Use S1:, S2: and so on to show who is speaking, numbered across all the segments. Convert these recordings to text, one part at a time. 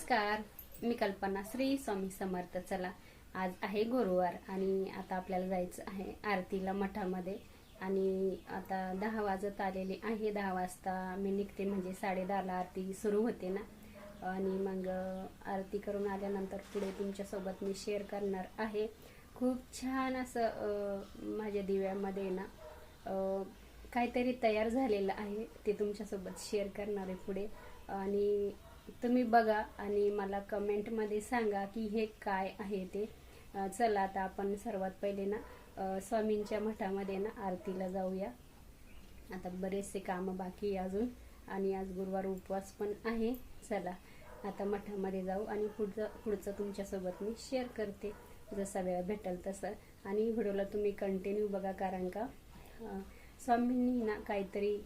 S1: नमस्कार. मी कल्पना श्री स्वामी समर्थ. चला आज आहे गुरुवार आणि आता आपल्याला जायचं आहे आरतीला मठामध्ये. आणि आता दहा वाजत आलेले आहे दहा वाजता मी निघते म्हणजे साडेदहाला आरती सुरू होते ना. आणि मग आरती करून आल्यानंतर पुढे तुमच्यासोबत मी शेअर करणार आहे. खूप छान असं माझ्या दिव्यामध्ये ना काहीतरी तयार झालेलं आहे. ते तुमच्यासोबत शेअर करणार आहे पुढे. आणि तुम्ही बघा आणि मला कमेंटमध्ये सांगा की हे काय आहे ते. चला आता आपण सर्वात पहिले ना स्वामींच्या मठामध्ये ना आरतीला जाऊया. आता बरेचसे कामं बाकी अजून आणि आज गुरुवार उपवास पण आहे. चला आता मठामध्ये जाऊ आणि पुढचं पुढचं तुमच्यासोबत मी शेअर करते. जसा वेळ भेटेल तसं. आणि व्हिडिओला तुम्ही कंटिन्यू बघा कारण का स्वामींनी ना काहीतरी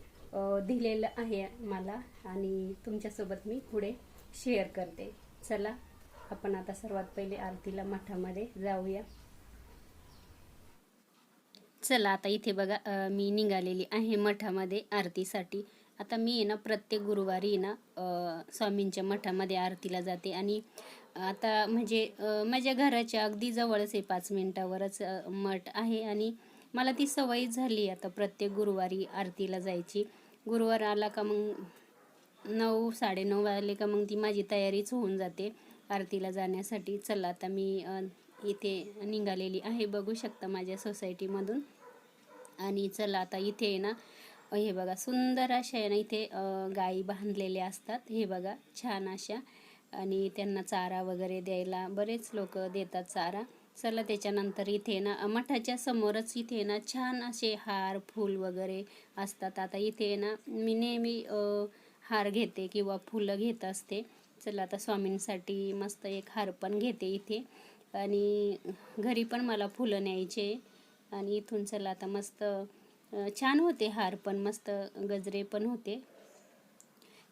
S1: दिलेलं आहे मला आणि तुमच्यासोबत मी पुढे शेअर करते. चला आपण आता सर्वात पहिले आरतीला मठामध्ये जाऊया. चला आता इथे बघा मी निघालेली आहे मठामध्ये आरतीसाठी. आता मी आहे ना प्रत्येक गुरुवारी ना स्वामींच्या मठामध्ये आरतीला जाते आणि आता म्हणजे माझ्या घराच्या अगदी जवळच आहे पाच मिनटावरच मठ आहे आणि मला ती सवय झाली आता प्रत्येक गुरुवारी आरतीला जायची. गुरुवार आला का मग नऊ साडेनऊ वाजले का मग ती माझी तयारीच होऊन जाते आरतीला जाण्यासाठी. चला आता मी इथे निघालेली आहे. बघू शकता माझ्या सोसायटीमधून. आणि चला आता इथे आहे ना हे बघा सुंदर अशा आहे ना इथे गायी बांधलेल्या असतात. हे बघा छान अशा. आणि त्यांना चारा वगैरे द्यायला बरेच लोक देतात चारा. चला त्याच्यानंतर इथे ना मठाच्या समोरच इथे ना छान असे हार फूल वगैरे असतात. आता इथे ना मी नेहमी हार घेते किंवा फुलं घेत असते. चला आता स्वामींसाठी मस्त एक हार पण घेते इथे. आणि घरी पण मला फुलं न्यायचे. आणि इथून चला आता मस्त छान होते हार पण मस्त गजरे पण होते.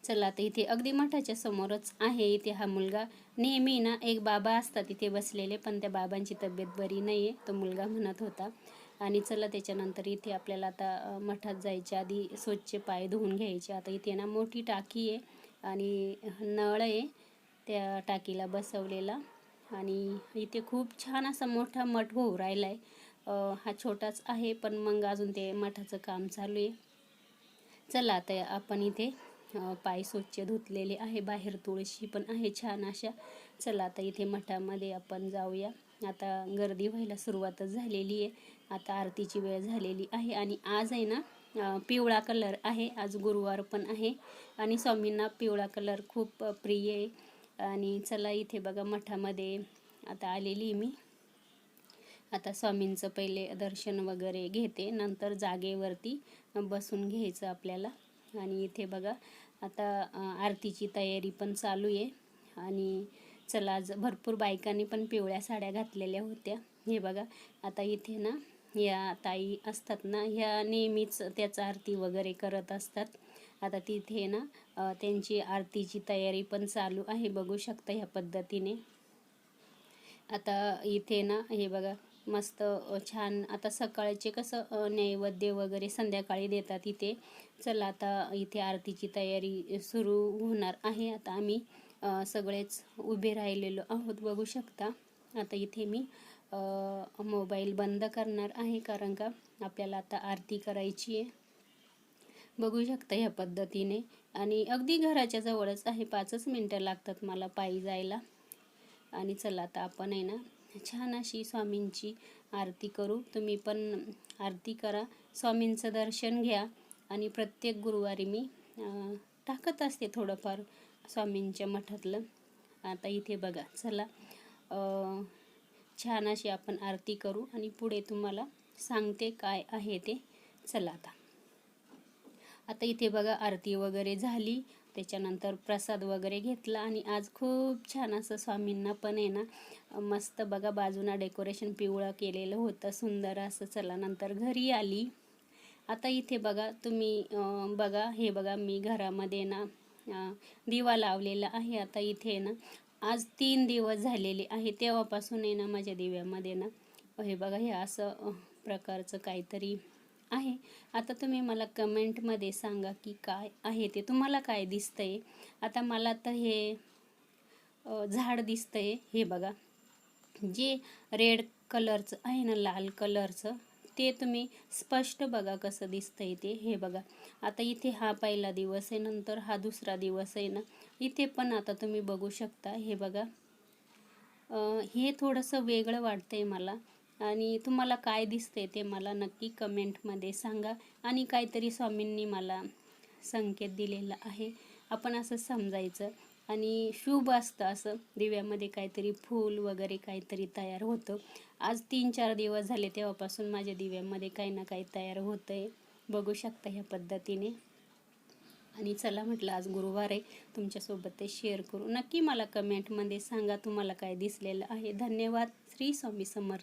S1: चला आता इथे अगदी मठाच्या समोरच आहे. इथे हा मुलगा नेहमी ना एक बाबा असतात इथे बसलेले पण त्या बाबांची तब्येत बरी नाही आहे तो मुलगा म्हणत होता. आणि चला त्याच्यानंतर इथे आपल्याला आता मठात जायच्या आधी स्वच्छ पाय धुवून घ्यायचे. आता इथे ना मोठी टाकी आहे आणि नळ आहे त्या टाकीला बसवलेला. आणि इथे खूप छान असा मोठा मठ होऊ राहिला आहे हा छोटाच आहे पण मग अजून ते मठाचं काम चालू आहे. चला आता आपण इथे पाय स्वच्छ धुतलेले आहे बाहेर तुळशी पण आहे छान अशा. चला आता इथे मठामध्ये आपण जाऊया. आता गर्दी व्हायला सुरुवातच झालेली आहे. आता आरतीची वेळ झालेली आहे आणि आज आहे ना पिवळा कलर आहे. आज गुरुवार पण आहे आणि स्वामींना पिवळा कलर खूप प्रिय आहे. आणि चला इथे बघा मठामध्ये आता आलेली आहे मी. आता स्वामींचं पहिले दर्शन वगैरे घेते. नंतर जागेवरती बसून घ्यायचं आपल्याला. आणि इथे बघा आता आरतीची तयारी पण चालू आहे. आणि चला आज भरपूर बायकांनी पण पिवळ्या साड्या घातलेल्या होत्या. हे बघा आता इथे ना या ताई असतात ना ह्या नेहमीच त्याचा आरती वगैरे करत असतात. आता तिथे ना त्यांची आरतीची तयारी पण चालू आहे बघू शकता ह्या पद्धतीने. आता इथे ना हे बघा मस्त छान. आता सकाळचे कसं नैवेद्य वगैरे संध्याकाळी देतात इथे. चला आता इथे आरतीची तयारी सुरू होणार आहे. आता आम्ही सगळेच उभे राहिलेलो आहोत बघू शकता. आता इथे मी मोबाईल बंद करणार आहे कारण का आपल्याला आता आरती करायची आहे. बघू शकता ह्या पद्धतीने. आणि अगदी घराच्या जवळच आहे पाचच मिनटं लागतात मला पायी जायला. आणि चला आता आपण आहे ना छान अशी स्वामींची आरती करू. तुम्ही पण आरती करा. स्वामींचं दर्शन घ्या. आणि प्रत्येक गुरुवारी मी टाकत असते थोडंफार स्वामींच्या मठातलं. आता इथे बघा चला. छान अशी आपण आरती करू आणि पुढे तुम्हाला सांगते काय आहे ते. चला आता. आता इथे बघा आरती वगैरे झाली. त्याच्यानंतर प्रसाद वगैरे घेतला आणि आज खूप छान असं स्वामींना पण आहे ना मस्त बघा बाजूला डेकोरेशन पिवळं केलेलं होतं सुंदर असं. चला नंतर घरी आली. आता इथे बघा तुम्ही बघा हे बघा मी घरामध्ये ना दिवा लावलेला आहे. आता इथे ना आज तीन दिवस झालेले आहे. तेव्हापासून आहे ना माझ्या दिव्यामध्ये ना हे बघा हे असं प्रकारचं काहीतरी आहे. आता तुम्ही मला कमेंटमध्ये सांगा की काय आहे ते. तुम्हाला काय दिसतंय? आता मला तर हे झाड दिसतं आहे हे बघा. जे रेड कलरचं आहे ना लाल कलरचं ते तुम्ही स्पष्ट बघा कसं दिसतंय ते. हे बघा. आता इथे हा पहिला दिवस आहे नंतर हा दुसरा दिवस आहे ना. इथे पण आता तुम्ही बघू शकता. हे बघा. हे थोडंसं वेगळं वाटतंय मला. आणि तुम्हाला काय दिसते ते मला नक्की कमेंटमध्ये सांगा. आणि काहीतरी स्वामींनी मला संकेत दिलेला आहे. आपण असं समजायचं. आणि शुभ असतं असं. दिव्यामध्ये काहीतरी फूल वगैरे काहीतरी तयार होतं. आज तीन चार दिवस झाले तेव्हापासून माझ्या दिव्यामध्ये काही ना काही तयार होतं आहे बघू शकता ह्या पद्धतीने. आणि चला म्हटलं आज गुरुवार आहे. तुमच्यासोबत ते शेअर करू. नक्की मला कमेंटमध्ये सांगा तुम्हाला काय दिसलेलं आहे. धन्यवाद. श्री स्वामी समर्थ.